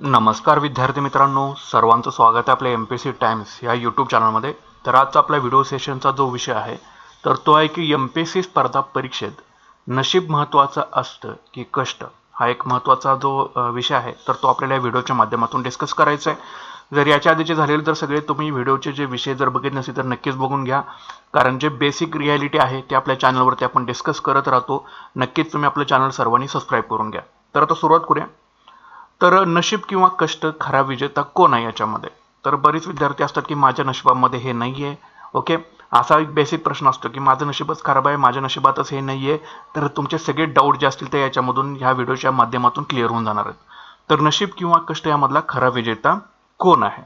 नमस्कार विद्यार्थी मित्रांनो सर्वांचं स्वागत आहे आपल्या एम पी सी टाइम्स या यूट्यूब चॅनलमध्ये तर आजचा आपल्या व्हिडिओ सेशनचा जो विषय आहे तर तो आहे की एम पी सी स्पर्धा परीक्षेत नशीब महत्त्वाचं असतं की कष्ट हा एक महत्त्वाचा जो विषय आहे तर तो आपल्याला या व्हिडिओच्या माध्यमातून डिस्कस करायचा आहे जर याच्या आधीचे झालेले तर सगळे तुम्ही व्हिडिओचे जे विषय जर बघितले नसेल तर नक्कीच बघून घ्या. कारण जे बेसिक रियालिटी आहे ते आपल्या चॅनलवरती आपण डिस्कस करत राहतो. नक्कीच तुम्ही आपलं चॅनल सर्वांनी सबस्क्राईब करून घ्या. तर आता सुरुवात करूया. तर नशीब किंवा कष्ट खरा विजेता कोण आहे याच्यामध्ये? तर बरेच विद्यार्थी असतात की माझ्या नशिबामध्ये हे नाही आहे ओके? असा एक बेसिक प्रश्न असतो की माझं नशीबच खराब आहे माझ्या नशिबातच हे नाही आहे तर तुमचे सगळे डाऊट जे असतील ते याच्यामधून ह्या व्हिडिओच्या माध्यमातून क्लिअर होऊन जाणार आहेत. तर नशीब किंवा कष्ट यामधला खरा विजेता कोण आहे?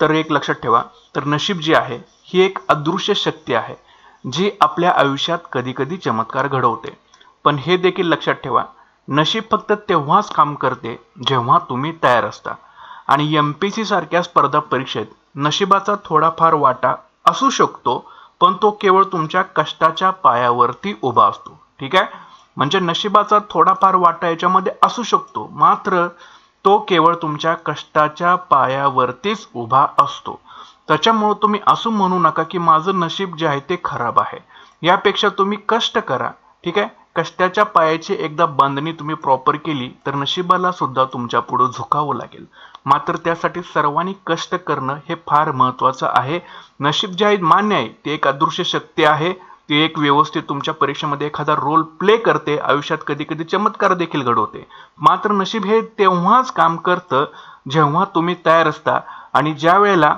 तर एक लक्षात ठेवा तर नशीब जी आहे ही एक अदृश्य शक्ती आहे जी आपल्या आयुष्यात कधीकधी चमत्कार घडवते. पण हे देखील लक्षात ठेवा नशीब फक्त तेव्हाच काम करते जेव्हा तुम्ही तयार असता. आणि एम पी सी सारख्या स्पर्धा परीक्षेत नशिबाचा थोडाफार वाटा असू शकतो पण तो केवळ तुमच्या कष्टाच्या पायावरती उभा असतो. ठीक आहे? म्हणजे नशिबाचा थोडाफार वाटा याच्यामध्ये असू शकतो मात्र तो केवळ तुमच्या कष्टाच्या पायावरतीच उभा असतो. त्याच्यामुळं तुम्ही असं म्हणू नका की माझं नशीब जे आहे ते खराब आहे. यापेक्षा तुम्ही कष्ट करा. ठीक आहे? कष्टाच्या पायाची एकदा बांधणी तुम्ही प्रॉपर केली तर नशिबाला सुद्धा तुमच्या पुढं झुकावं लागेल. मात्र त्यासाठी सर्वांनी कष्ट करणं हे फार महत्त्वाचं आहे. नशीब जे आहे मान्य आहे ते एक अदृश्य शक्ती आहे. ती एक व्यवस्थित तुमच्या परीक्षेमध्ये एखादा रोल प्ले करते. आयुष्यात कधी कधी चमत्कार देखील घडवते. मात्र नशीब हे तेव्हाच काम करतं जेव्हा तुम्ही तयार असता. आणि ज्या वेळेला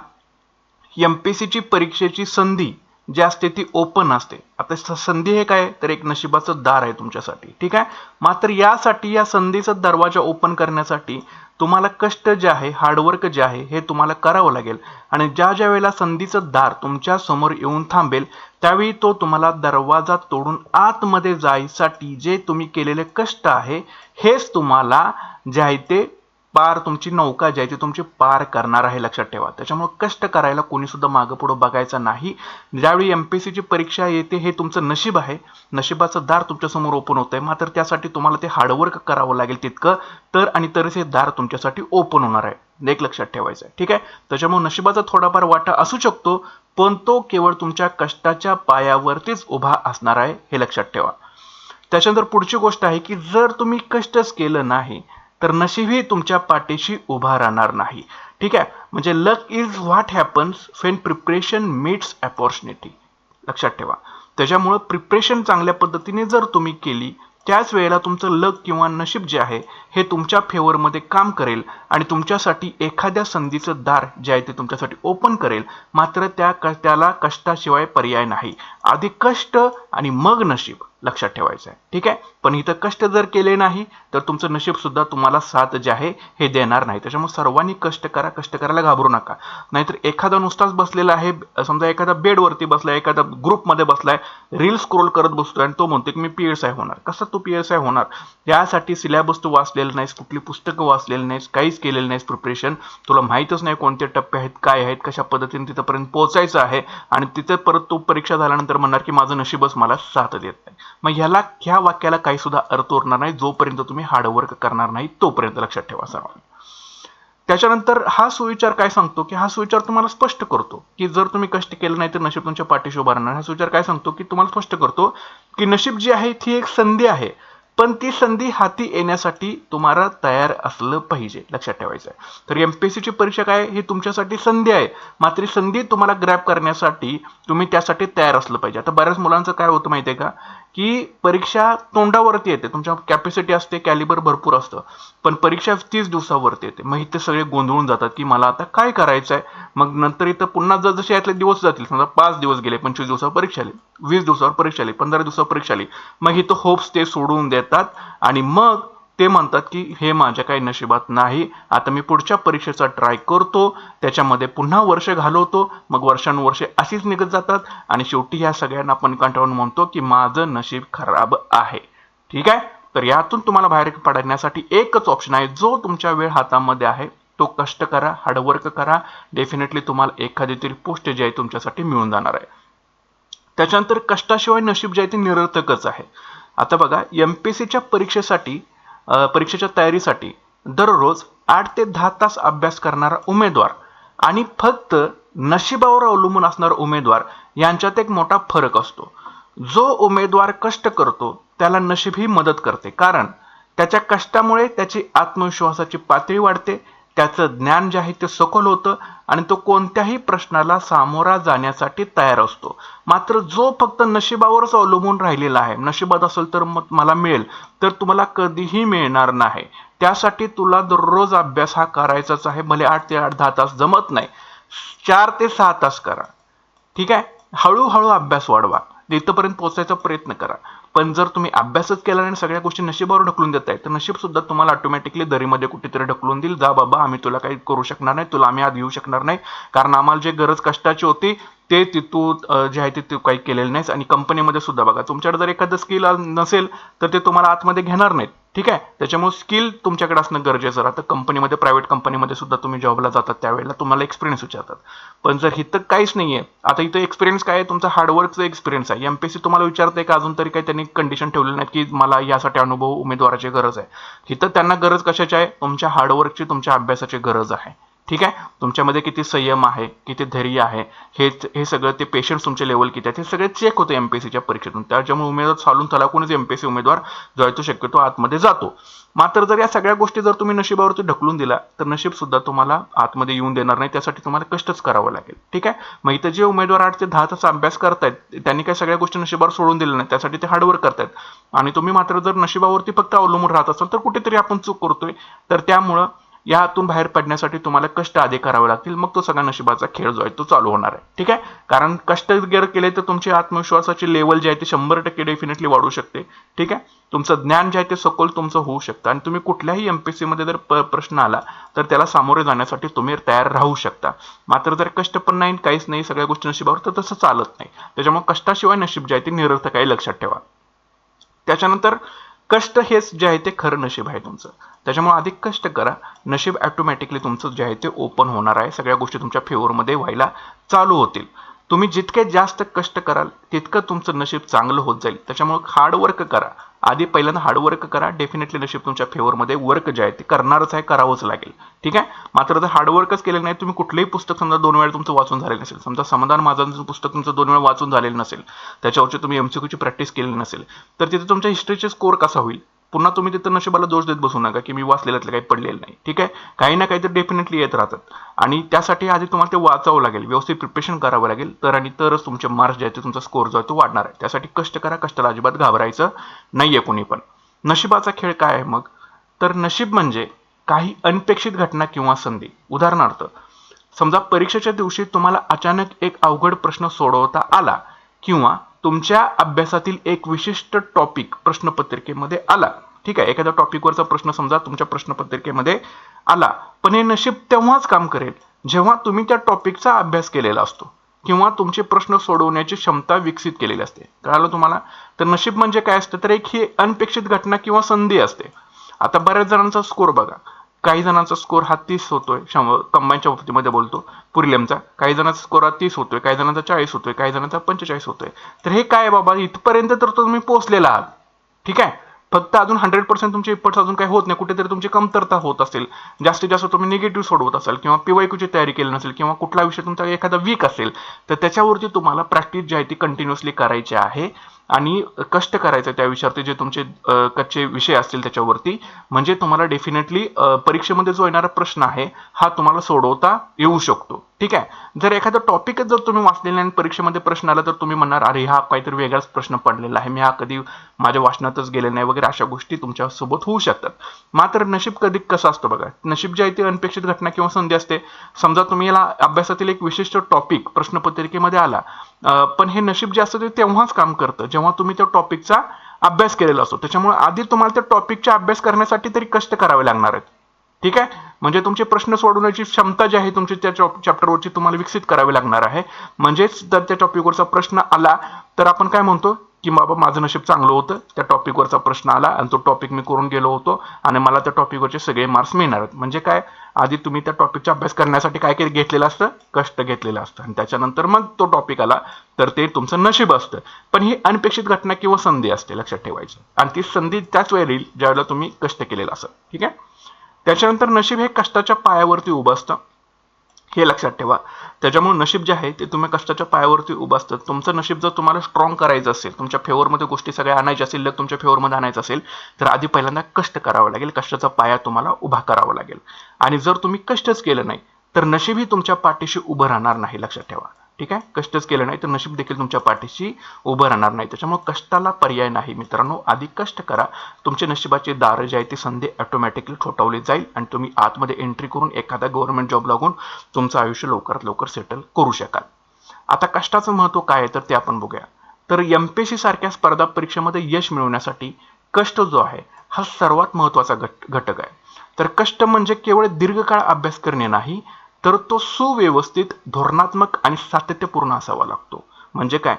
एम पी सीची परीक्षेची संधी जी असते ती ओपन असते. आता स- संधी हे काय? तर एक नशिबाचं दार आहे तुमच्यासाठी. ठीक आहे? मात्र यासाठी या संधीचा दरवाजा ओपन करण्यासाठी तुम्हाला कष्ट जे आहे हार्डवर्क जे आहे हे तुम्हाला करावं लागेल. आणि ज्या ज्या वेळेला संधीचं दार तुमच्यासमोर येऊन थांबेल त्यावेळी तो तुम्हाला दरवाजा तोडून आतमध्ये जायसाठी जे तुम्ही केलेले कष्ट आहे हेच तुम्हाला जे आहे ते पार तुमची नौका जी आहे ती तुमची पार करणार आहे लक्षात ठेवा. त्याच्यामुळे कष्ट करायला कोणी सुद्धा मागं पुढं बघायचं नाही. ज्यावेळी एम पी सीची परीक्षा येते हे तुमचं नशीब आहे. नशिबाचं दार तुमच्यासमोर ओपन होत आहे मात्र त्यासाठी तुम्हाला ते हार्डवर्क करावं लागेल तितकं. तर आणि तरच हे दार तुमच्यासाठी ओपन होणार आहे. एक लक्षात ठेवायचं आहे. ठीक आहे? त्याच्यामुळे नशिबाचा थोडाफार वाटा असू शकतो पण तो केवळ तुमच्या कष्टाच्या पायावरतीच उभा असणार आहे हे लक्षात ठेवा. त्याच्यानंतर पुढची गोष्ट आहे की जर तुम्ही कष्टच केलं नाही तर नशीबही तुमच्या पाठीशी उभा राहणार नाही. ठीक आहे? म्हणजे luck is what happens when preparation meets opportunity लक्षात ठेवा. त्याच्यामुळं प्रिपरेशन चांगल्या पद्धतीने जर तुम्ही केली त्याच वेळेला तुमचं लक किंवा नशीब जे आहे हे तुमच्या फेवरमध्ये काम करेल आणि तुमच्यासाठी एखाद्या संधीचं दार जे आहे ते तुमच्यासाठी ओपन करेल मात्र त्या क त्याला कष्टाशिवाय पर्याय नाही. आधी कष्ट आणि मग नशीब लक्षात ठेवायचं आहे ठीक आहे? पण इथं कष्ट जर केले नाही तर तुमचं नशीब सुद्धा तुम्हाला साथ जे आहे हे देणार नाही. त्याच्यामुळे सर्वांनी कष्ट करा कष्ट करायला घाबरू नका. नाहीतर एखादा नुसताच बसलेला आहे समजा एखादा बेडवरती बसलाय एखादा ग्रुपमध्ये बसलाय रील स्क्रोल करत बसतोय आणि तो म्हणतो की मी पी एस आय होणार. कसं तू पी एस आय होणार? त्यासाठी सिलेबस तू वाचलेलं नाहीस कुठली पुस्तकं वाचलेली नाहीस काहीच केलेलं नाहीस प्रिपरेशन. तुला माहीतच नाही कोणते टप्पे आहेत काय आहेत कशा पद्धतीने तिथंपर्यंत पोहोचायचं आहे. आणि तिथे परत तू परीक्षा झाल्यानंतर म्हणणार की माझं नशीबच मला साथ देत नाही. मग ह्याला ह्या वाक्याला काही सुद्धा अर्थ उरणार नाही. जोपर्यंत तुम्ही हार्डवर्क करणार नाही तोपर्यंत लक्षात ठेवा सर्वांनी. त्याच्यानंतर हा सुविचार काय सांगतो की हा सुविचार तुम्हाला स्पष्ट करतो की जर तुम्ही कष्ट केलं नाही तर नशीब तुमच्या पाठीशी उभारणार राहणार हा सुविचार काय सांगतो की तुम्हाला स्पष्ट करतो की नशीब जी आहे ती एक संधी आहे. पण ती संधी हाती येण्यासाठी तुम्हाला तयार असलं पाहिजे लक्षात ठेवायचं आहे तर एम पी एस सीची परीक्षा काय? ही तुमच्यासाठी संधी आहे. मात्र संधी तुम्हाला ग्रॅप करण्यासाठी तुम्ही त्यासाठी तयार असलं पाहिजे. आता बऱ्याच मुलांचं काय होतं माहिती आहे का? की परीक्षा तोंडावरती येते. तुमच्या कॅपॅसिटी असते कॅलिबर भरपूर असतं. पण परीक्षा तीस दिवसावरती येते. मग इथे सगळे गोंधळून जातात की मला आता काय करायचं आहे मग नंतर इथं पुन्हा जर जसे यातले दिवस जातील समजा पाच दिवस गेले पंचवीस दिवसावर परीक्षा आली वीस दिवसावर परीक्षा आली पंधरा दिवसावर परीक्षा आली. मग इथं होप्स ते सोडून देतात आणि मग ते म्हणतात की हे माझ्या काही नशिबात नाही. आता मी पुढच्या परीक्षेचा ट्राय करतो. त्याच्यामध्ये पुन्हा वर्ष घालवतो. मग वर्षानुवर्षे अशीच निघत जातात. आणि शेवटी ह्या सगळ्यांना आपण कंटाळून म्हणतो की माझं नशीब खराब आहे. ठीक आहे? तर यातून तुम्हाला बाहेर पडण्यासाठी एकच ऑप्शन आहे. जो तुमच्या वेळ हातामध्ये आहे तो कष्ट करा हार्डवर्क करा. डेफिनेटली तुम्हाला एखादी तरी पोस्ट जी आहे तुमच्यासाठी मिळून जाणार आहे. त्याच्यानंतर कष्टाशिवाय नशीब जे आहे ते निरर्थकच आहे. आता बघा एम पी सीच्या परीक्षेसाठी परीक्षेच्या तयारीसाठी दररोज आठ ते दहा तास अभ्यास करणारा उमेदवार आणि फक्त नशिबावर अवलंबून असणारा उमेदवार यांच्यात एक मोठा फरक असतो. जो उमेदवार कष्ट करतो त्याला नशीब ही मदत करते. कारण त्याच्या कष्टामुळे त्याची आत्मविश्वासाची पातळी वाढते त्याचं ज्ञान जे आहे ते सखोल होतं आणि तो कोणत्याही प्रश्नाला सामोरा जाण्यासाठी तयार असतो. मात्र जो फक्त नशिबावरच अवलंबून राहिलेला आहे नशिबात असेल तर मग मला मिळेल तर तुम्हाला कधीही मिळणार नाही. त्यासाठी तुला दररोज अभ्यास हा करायचाच आहे भले आठ ते आठ दहा तास जमत नाही. चार ते सहा तास करा. ठीक आहे? हळूहळू अभ्यास वाढवा. तिथपर्यंत पोहोचायचा प्रयत्न करा. पण जर तुम्ही अभ्यासच केला आणि सगळ्या गोष्टी नशिबावर ढकलून देताय तर नशीब सुद्धा तुम्हाला ऑटोमॅटिकली दरीमध्ये कुठेतरी ढकलून देईल. जा बाबा आम्ही तुला काही करू शकणार नाही तुला आम्ही आज येऊ शकणार नाही. कारण आम्हाला जे गरज कष्टाची होती ते तिथून जे आहे ते तू काही केलेलं नाहीस आणि कंपनीमध्ये सुद्धा बघा तुमच्याकडे जर एखादं स्किल नसेल तर ते तुम्हाला आतमध्ये घेणार नाहीत. ठीक आहे? त्याच्यामुळे स्किल तुमच्याकडे असणं गरजेचं राहतं. कंपनीमध्ये प्रायव्हेट कंपनीमध्ये सुद्धा तुम्ही जॉबला जातात त्यावेळेला तुम्हाला एक्सपिरियन्स विचारतात पण जर इथं काहीच नाही आहे आता इथं एक्सपिरियन्स काय आहे? तुमचा हार्डवर्कचा एक्सपिरियन्स आहे. एमपीएससी तुम्हाला विचारते का अजून तरी काही त्यांनी कंडिशन ठेवली नाही की मला यासाठी अनुभव उमेदवाराची गरज आहे? इथं त्यांना गरज कशाची आहे? तुमच्या हार्डवर्कची तुमच्या अभ्यासाची गरज आहे. ठीक आहे? तुमच्यामध्ये किती संयम आहे किती धैर्य आहे हे हे सगळं ते पेशन्स तुमचे लेवल किती आहेत हे सगळे चेक होते एमपीएससीच्या परीक्षेतून. त्याच्यामुळे उमेदवार चालून तलाकूनच एमपीएससी उमेदवार जो आहे तो शक्यतो आतमध्ये जातो. मात्र जर या सगळ्या गोष्टी जर तुम्ही नशिबावरती ढकलून दिला तर नशीब सुद्धा तुम्हाला आतमध्ये येऊन देणार नाही. त्यासाठी तुम्हाला कष्टच करावं लागेल. ठीक आहे? मग इथं जे उमेदवार आठ ते दहा तास अभ्यास करतायत त्यांनी काय सगळ्या गोष्टी नशिबावर सोडून दिल्या नाही त्यासाठी ते हार्डवर्क करतायत. आणि तुम्ही मात्र जर नशिबावरती फक्त अवलंबून राहत असाल तर कुठेतरी आपण चूक करतोय. तर त्यामुळं यातून बाहेर पडण्यासाठी तुम्हाला कष्ट आधी करावे लागतील. मग तो सगळा नशिबाचा खेळ जो आहे तो चालू होणार आहे. ठीक आहे? कारण कष्ट जर केले तर तुमची आत्मविश्वासाची लेवल जे आहे ते शंभर टक्के डेफिनेटली वाढू शकते. ठीक आहे? तुमचं ज्ञान जे आहे ते सखोल तुमचं होऊ शकतं. आणि तुम्ही कुठल्याही एमपीएससी मध्ये जर प- प्रश्न आला तर त्याला सामोरे जाण्यासाठी तुम्ही तयार राहू शकता. मात्र जर कष्ट पण नाही काहीच नाही सगळ्या गोष्टी नशिबावर तर तसं चालत नाही. त्याच्यामुळे कष्टाशिवाय नशीब जे आहे ते निरर्थक आहे लक्षात ठेवा. त्याच्यानंतर कष्ट हेच जे आहे ते खरं नशीब आहे तुमचं. त्याच्यामुळे अधिक कष्ट करा. नशीब ॲटोमॅटिकली तुमचं जे आहे ते ओपन होणार आहे. सगळ्या गोष्टी तुमच्या फेवरमध्ये व्हायला चालू होतील. तुम्ही जितके जास्त कष्ट कराल तितकं तुमचं नशीब चांगलं होत जाईल. त्याच्यामुळे हार्डवर्क करा. आधी पहिल्यांदा हार्डवर्क करा. डेफिनेटली नशीब तुमच्या फेवरमध्ये वर्क जे आहे ते करणारच आहे करावंच लागेल. ठीक आहे? मात्र जर हार्डवर्कच केलेलं नाही तुम्ही कुठलंही पुस्तक समजा दोन वेळा तुमचं वाचून झालेलं नसेल. समजा समाधान माझं पुस्तक तुमचं दोन वेळा वाचून झालेलं नसेल त्याच्यावरची तुम्ही एमसीक्यूची प्रॅक्टिस केलेली नसेल तर तिथे तुमच्या हिस्ट्रीचे स्कोर कसा होईल? पुन्हा तुम्ही तिथं नशिबाला दोष देत बसू नका की मी वाचलेल्यातलं काही पडलेलं नाही. ठीक आहे? काही ना काही तर डेफिनेटली येत राहतात. आणि त्यासाठी आधी तुम्हाला ते वाचावं लागेल. व्यवस्थित प्रिपरेशन करावं लागेल. तर आणि तरच तुमचे मार्क्स जे आहेत तुमचा स्कोर जो आहे तो वाढणार आहे. त्यासाठी कष्ट करा कष्टाला अजिबात घाबरायचं नाही आहे कोणी पण. नशिबाचा खेळ काय आहे मग? तर नशीब म्हणजे काही अनपेक्षित घटना किंवा संधी. उदाहरणार्थ समजा परीक्षेच्या दिवशी तुम्हाला अचानक एक अवघड प्रश्न सोडवता आला किंवा तुमच्या अभ्यासातील एक विशिष्ट टॉपिक प्रश्नपत्रिकेमध्ये आला. ठीक आहे एखाद्या टॉपिकवरचा प्रश्न समजा तुमच्या प्रश्नपत्रिकेमध्ये आला. पण हे नशीब तेव्हाच काम करेल जेव्हा तुम्ही त्या टॉपिकचा अभ्यास केलेला असतो. किंवा तुमचे प्रश्न सोडवण्याची क्षमता विकसित केलेली असते. कळालं तुम्हाला? तर नशीब म्हणजे काय असतं? तर एक ही अनपेक्षित घटना किंवा संधी असते. आता बऱ्याच जणांचा स्कोर बघा. काही जणांचा स्कोर हा तीस होतोय. कंबाईनच्या बाबतीमध्ये बोलतो. पुरिलेमचा काही जणांचा स्कोर हा तीस होतोय काही जणांचा चाळीस होतोय काही जणांचा पंचेचाळीस होतोय. तर हे काय बाबा? इथपर्यंत तर तुम्ही पोहोचलेला आहात. ठीक आहे? फक्त अजून हंड्रेड पर्सेंट तुमचे इफर्ट्स अजून काही होत नाही. कुठेतरी तुमची कमतरता होत असेल. जास्तीत जास्त तुम्ही निगेटिव्ह सोडवत असाल किंवा पीवायक्यूची तयारी केली नसेल किंवा कुठला विषय तुमचा एखादा वीक असेल तर त्याच्यावरती तुम्हाला प्रॅक्टिस जी आहे ती कंटिन्युअसली करायची आहे. आणि कष्ट करायचं त्या विषयावरती जे तुमचे कच्चे विषय असतील त्याच्यावरती. म्हणजे तुम्हाला डेफिनेटली परीक्षेमध्ये जो येणारा प्रश्न आहे हा तुम्हाला सोडवता येऊ शकतो. ठीक आहे? जर एखादा टॉपिकच जर तुम्ही वाचलेला आणि परीक्षेमध्ये प्रश्न आला तर तुम्ही म्हणणार अरे हा काहीतरी वेगळाच प्रश्न पडलेला आहे. मी हा कधी माझ्या वाचनातच गेले नाही वगैरे अशा गोष्टी तुमच्यासोबत होऊ शकतात. मात्र नशीब कधी कसं असतं बघा? नशीब जे आहे ते अनपेक्षित घटना किंवा संधी असते. समजा तुम्ही याला अभ्यासातील एक विशिष्ट टॉपिक प्रश्नपत्रिकेमध्ये आला पण हे नशीब जे असतं ते तेव्हाच काम करतं. जेव्हा तुम्ही त्या टॉपिकचा अभ्यास केलेला असतो. त्याच्यामुळे आधी तुम्हाला त्या टॉपिकचा अभ्यास करण्यासाठी तरी कष्ट करावे लागणार आहेत. ठीक आहे? म्हणजे तुमचे प्रश्न सोडवण्याची क्षमता जी आहे तुमची त्या चॅप्टरवरची तुम्हाला विकसित करावी लागणार आहे. म्हणजेच जर त्या टॉपिकवरचा प्रश्न आला तर आपण काय म्हणतो? की बाबा माझं नशीब चांगलं होतं. त्या टॉपिकवरचा प्रश्न आला आणि तो टॉपिक मी करून गेलो होतो आणि मला त्या टॉपिकवरचे सगळे मार्क्स मिळणार आहेत. म्हणजे काय? आधी तुम्ही त्या टॉपिकचा अभ्यास करण्यासाठी काय काय घेतलेलं असतं? कष्ट घेतलेलं असतं. आणि त्याच्यानंतर मग तो टॉपिक आला तर ते तुमचं नशीब असतं. पण ही अनपेक्षित घटना किंवा संधी असते लक्षात ठेवायची. आणि ती संधी त्याच वेळी येईल ज्यावेळेला तुम्ही कष्ट केलेलं असतं. ठीक आहे? त्याच्यानंतर नशीब हे कष्टाच्या पायावरती उभं असतं. हे लक्षात ठेवा. त्याच्यामुळे नशीब जे आहे ते तुम्ही कष्टाच्या पायावरती उभं असतं. तुमचं नशीब जर तुम्हाला स्ट्रॉंग करायचं असेल तुमच्या फेवरमध्ये गोष्टी सगळ्या आणायच्या असेल लग तुमच्या फेवरमध्ये आणायचं असेल तर आधी पहिल्यांदा कष्ट करावं लागेल. कष्टाचा पाया तुम्हाला उभा करावा लागेल. आणि जर तुम्ही कष्टच केलं नाही तर नशीबही तुमच्या पाठीशी उभं राहणार नाही लक्षात ठेवा. ठीक आहे? कष्टच केलं नाही तर नशीब देखील तुमच्या पाठीशी उभं राहणार नाही. त्याच्यामुळे कष्टाला पर्याय नाही मित्रांनो. आधी कष्ट करा. तुमचे नशिबाचे दार जे आहे ती संधी ऑटोमॅटिकली ठोठावली जाईल आणि तुम्ही आतमध्ये एंट्री करून एखादा गव्हर्नमेंट जॉब लागून तुमचं आयुष्य लवकरात लवकर सेटल करू शकाल. आता कष्टाचं महत्त्व काय आहे तर ते आपण बघूया. तर एम पी सी सारख्या स्पर्धा परीक्षेमध्ये यश मिळवण्यासाठी कष्ट जो आहे हा सर्वात महत्त्वाचा घट घटक आहे. तर कष्ट म्हणजे केवळ दीर्घकाळ अभ्यास करणे नाही तर तो सुव्यवस्थित धोरणात्मक आणि सातत्यपूर्ण असावा लागतो. म्हणजे काय?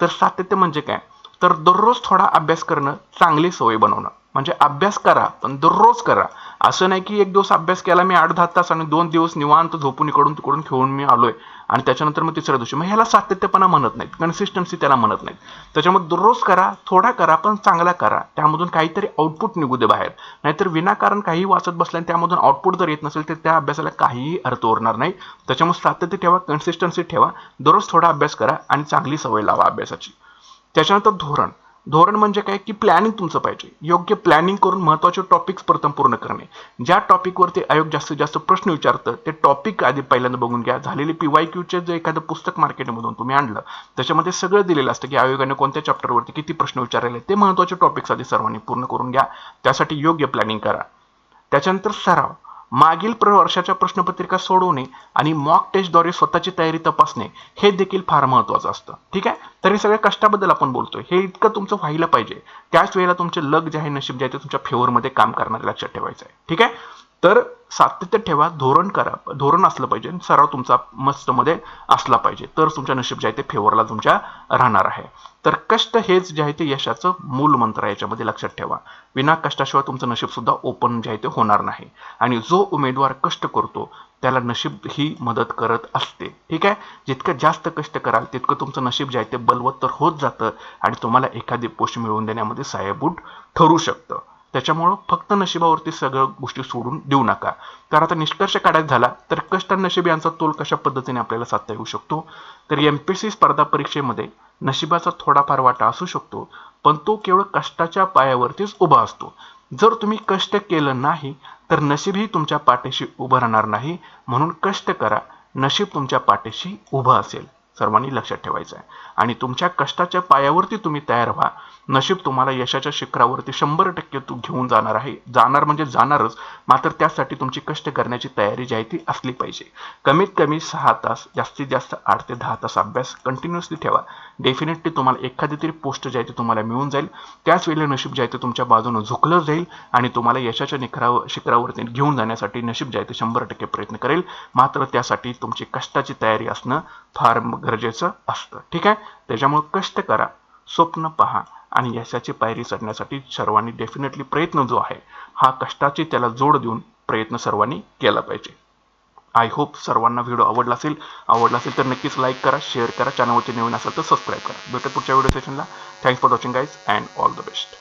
तर सातत्य म्हणजे काय? तर दररोज थोडा अभ्यास करणं चांगली सवय बनवणं. म्हणजे अभ्यास करा पण दररोज करा. असं नाही की एक दिवस अभ्यास केला मी आठ दहा तास आणि दोन दिवस निवांत झोपून इकडून तिकडून खेळून मी आलोय. आणि त्याच्यानंतर मग तिसऱ्या दिवशी मग ह्याला सातत्यपणा म्हणत नाहीत कन्सिस्टन्सी त्याला म्हणत नाहीत. त्याच्यामुळे दररोज करा थोडा करा पण चांगला करा. त्यामधून काहीतरी आउटपुट निघू दे बाहेर. नाहीतर विनाकारण काही वाचत बसल्या त्यामधून आउटपुट जर येत नसेल तर त्या अभ्यासाला काहीही अर्थ उरणार नाही. त्याच्यामुळे सातत्य ठेवा कन्सिस्टन्सी ठेवा. दररोज थोडा अभ्यास करा आणि चांगली सवय लावा अभ्यासाची. त्याच्यानंतर धोरण. धोरण म्हणजे काय? की प्लॅनिंग तुमचं पाहिजे. योग्य प्लॅनिंग करून महत्त्वाचे टॉपिक्स प्रथम पूर्ण करणे. ज्या टॉपिकवरती आयोग जास्तीत जास्त प्रश्न विचारतं ते टॉपिक आधी पहिल्यांदा बघून घ्या. झालेले पी वाय क्यूचे जे एखादं पुस्तक मार्केटमधून तुम्ही आणलं त्याच्यामध्ये सगळं दिलेलं असतं की आयोगाने कोणत्या चॅप्टरवरती किती प्रश्न विचारले ते महत्त्वाचे टॉपिक्स आधी सर्वांनी पूर्ण करून घ्या. त्यासाठी योग्य प्लॅनिंग करा. त्याच्यानंतर सराव. मागील प्र वर्षाच्या प्रश्नपत्रिका सोडवणे आणि मॉक टेस्टद्वारे स्वतःची तयारी तपासणे हे देखील फार महत्वाचं असतं. ठीक आहे? तर हे सगळ्या कष्टाबद्दल आपण बोलतोय. हे इतकं तुमचं व्हायला पाहिजे. त्याच वेळेला तुमचे लग जे आहे नशीब जे आहे ते तुमच्या फेवरमध्ये काम करणार लक्षात ठेवायचं आहे. ठीक आहे? तर सातत्य ठेवा धोरण करा धोरण असलं पाहिजे सराव तुमचा मस्तमध्ये असला पाहिजे. तर तुमच्या नशीब जे आहे ते फेवरला तुमच्या राहणार आहे. तर कष्ट हेच जे आहे ते यशाचं मूल मंत्र आहे याच्यामध्ये लक्षात ठेवा. विना कष्टाशिवाय तुमचं नशीब सुद्धा ओपन जे आहे ते होणार नाही. आणि जो उमेदवार कष्ट करतो त्याला नशीब ही मदत करत असते. ठीक आहे? जितकं जास्त कष्ट कराल तितकं तुमचं नशीब जे आहे ते बलवत्तर होत जातं आणि तुम्हाला एखादी पोस्ट मिळवून देण्यामध्ये सहाय्यभूत ठरू शकतं. त्याच्यामुळं फक्त नशिबावरती सगळ्या गोष्टी सोडून देऊ नका. तर आता निष्कर्ष काढायचा झाला तर कष्ट नशीब यांचा तोल कशा पद्धतीने आपल्याला साधता येऊ शकतो? तर एम पी सी स्पर्धा परीक्षेमध्ये नशिबाचा थोडाफार वाटा असू शकतो पण तो केवळ कष्टाच्या पायावरतीच उभा असतो. जर तुम्ही कष्ट केलं नाही तर नशीबही तुमच्या पाठीशी उभं राहणार नाही. म्हणून कष्ट करा नशीब तुमच्या पाठीशी उभं असेल. सर्वांनी लक्षात ठेवायचं आहे आणि तुमच्या कष्टाच्या पायावरती तुम्ही तयार व्हा. नशीब तुम्हाला यशाच्या शिखरावरती शंभर टक्के तू घेऊन जाणार आहे. जाणार म्हणजे जाणारच मात्र त्यासाठी तुमची कष्ट करण्याची तयारी जी आहे ती असली पाहिजे. कमीत कमी सहा तास जास्तीत जास्त आठ ते दहा तास अभ्यास कंटिन्युअसली ठेवा. डेफिनेटली तुम्हाला एखादी तरी पोस्ट जी आहे ती तुम्हाला मिळून जाईल. त्याच वेळेला नशीब जे आहे ते तुमच्या बाजूनं झुकलं जाईल आणि तुम्हाला यशाच्या निखरावर शिखरावरती घेऊन जाण्यासाठी नशीब जे आहे ते शंभर टक्के प्रयत्न करेल. मात्र त्यासाठी तुमची कष्टाची तयारी असणं फार गरजेचं असतं. ठीक आहे? त्याच्यामुळे कष्ट करा स्वप्न पहा. आणि यशाची पायरी चढण्यासाठी सर्वांनी डेफिनेटली प्रयत्न जो आहे हा कष्टाची त्याला जोड देऊन प्रयत्न सर्वांनी केला पाहिजे. आय होप सर्वांना व्हिडिओ आवडला असेल. आवडला असेल तर नक्कीच लाईक करा शेअर करा. चॅनलवरती नवीन असेल तर सबस्क्राईब करा. भेटत पुढच्या video सेशनला thanks for watching guys and all the best